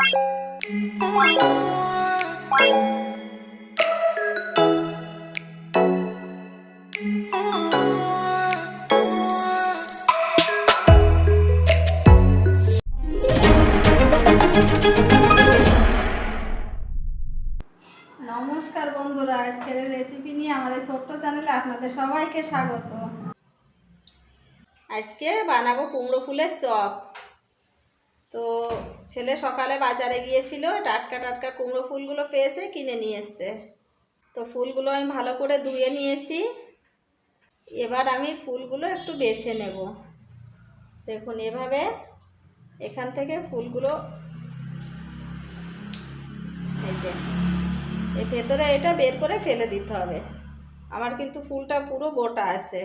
নমস্কার বন্ধুরা, আজকের রেসিপি নিয়ে আমার এই ছোট্ট চ্যানেলে আপনাদের সবাইকে স্বাগত। আজকে বানাবো কুমড়ো ফুলের চপ। তো ছেলে সকালে বাজারে গিয়েছিল, টাটকা টাটকা কুমড়ো ফুলগুলো পেয়েছে, কিনে নিয়ে এসছে। তো ফুলগুলো আমি ভালো করে ধুয়ে নিয়েছি। এবার আমি ফুলগুলো একটু বেছে নেব। দেখুন, এভাবে এখান থেকে ফুলগুলো এই এই ভেতরে এটা বের করে ফেলে দিতে হবে। আমার কিন্তু ফুলটা পুরো গোটা আছে।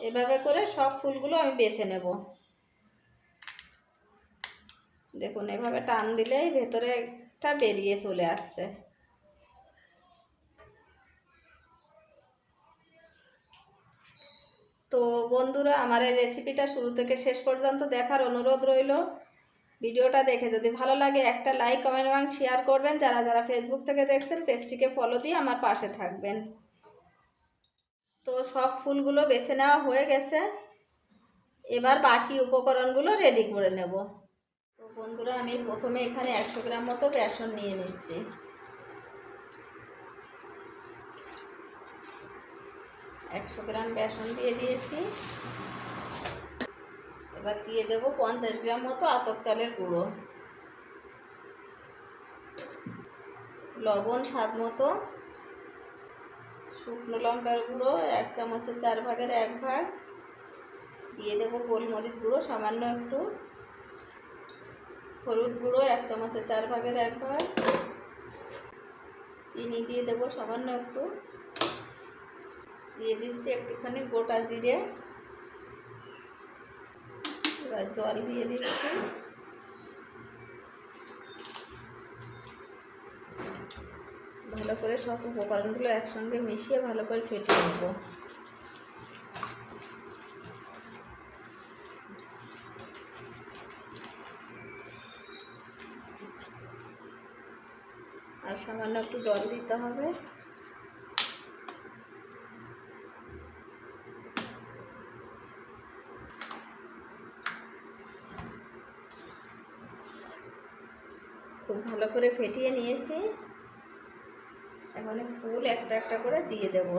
এভাবে করে সব ফুলগুলো আমি বেছে নেব। দেখুন, এভাবে টান দিলেই ভেতরেটা বেরিয়ে চলে আসছে। তো বন্ধুরা, আমার এই রেসিপিটা শুরু থেকে শেষ পর্যন্ত দেখার অনুরোধ রইল। ভিডিওটা দেখে যদি ভালো লাগে, একটা লাইক কমেন্ট এবং শেয়ার করবেন। যারা যারা ফেসবুক থেকে দেখছেন পেজটিকে ফলো দিয়ে আমার পাশে থাকবেন। তো সব ফুলগুলো বেছে নেওয়া হয়ে গেছে। এবার বাকি উপকরণগুলো রেডি করে নেব। বন্ধুরা, আমি প্রথমে এখানে একশো গ্রাম মতো বেসন নিয়ে নিচ্ছি। একশো গ্রাম বেসন দিয়ে দিয়েছি। এবার দিয়ে দেবো পঞ্চাশ গ্রাম মতো আতপ চালের গুঁড়ো। লবণ স্বাদ মতো। শুকনো লঙ্কার গুঁড়ো, এক চামচের চার ভাগের এক ভাগ। দিয়ে দেবো গোলমরিচ গুঁড়ো, সামান্য একটু। হলুদ গুঁড়ো, এক চামচের চার ভাগের এক ভাগ। চিনি দিয়ে দেবো সামান্য একটু। দিয়ে দিচ্ছি একটুখানি গোটা জিরে। এবার জল দিয়ে দিচ্ছি। ভালো করে সব উপকরণগুলো একসঙ্গে মিশিয়ে ভালো করে ফেটিয়ে নেব। আর সামান্য একটু জল দিতে হবে। খুব ভালো করে ফেটিয়ে নিয়েছি। এখন ফুল একটা একটা করে দিয়ে দেব।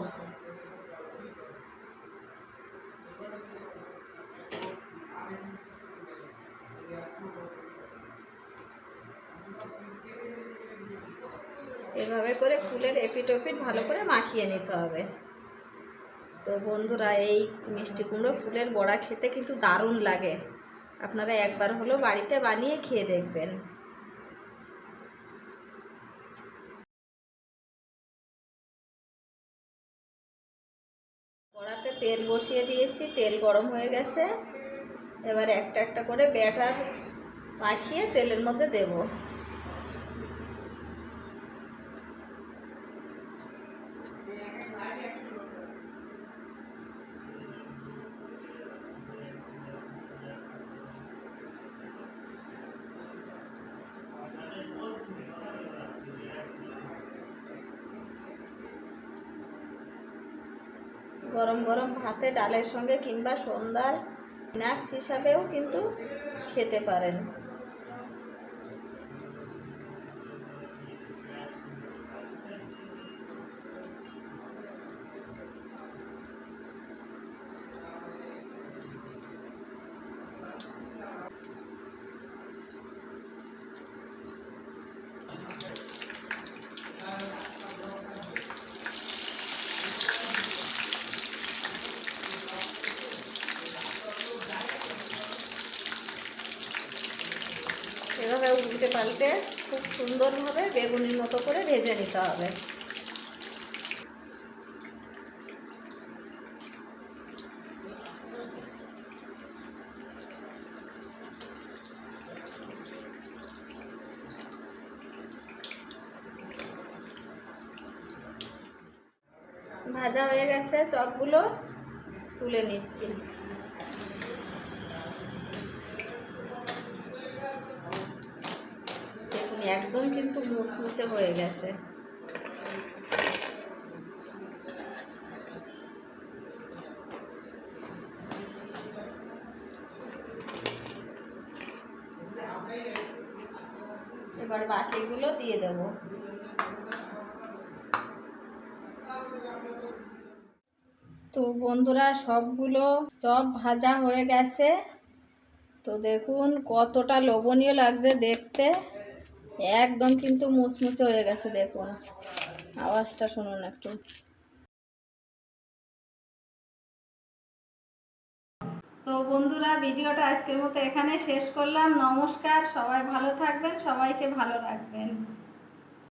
এভাবে করে ফুলের এপিট ওপিট ভালো করে মাখিয়ে নিতে হবে। তো বন্ধুরা, এই মিষ্টি কুমড়ো ফুলের বড়া খেতে কিন্তু দারুণ লাগে। আপনারা একবার হলো বাড়িতে বানিয়ে খেয়ে দেখবেন। কড়াতে তেল বসিয়ে দিয়েছি, তেল গরম হয়ে গেছে। এবার একটা একটা করে ব্যাটার মাখিয়ে তেলের মধ্যে দেব। গরম গরম ভাতে ডালের সঙ্গে কিংবা সন্ধ্যার স্ন্যাক্স হিসাবেও কিন্তু খেতে পারেন এভাবে উল্টে পাল্টে খুব সুন্দরভাবে বেগুনির মতো করে ভেজে নিতে হবে। ভাজা হয়ে গেছে চপগুলো তুলে নিচ্ছি। একদম কিন্তু মুচমুচে হয়ে গেছে। এবার বাকিগুলো দিয়ে দেবো। তো বন্ধুরা, সবগুলো চপ ভাজা হয়ে গেছে। তো দেখুন কতটা লোভনীয় লাগছে দেখতে। একদম কিন্তু মুচমুচে হয়ে গেছে, দেখুন। আওয়াজটা শুনুন একটু। তো বন্ধুরা, ভিডিওটা আজকের মতো এখানে শেষ করলাম। নমস্কার, সবাই ভালো থাকবেন, সবাইকে ভালো রাখবেন।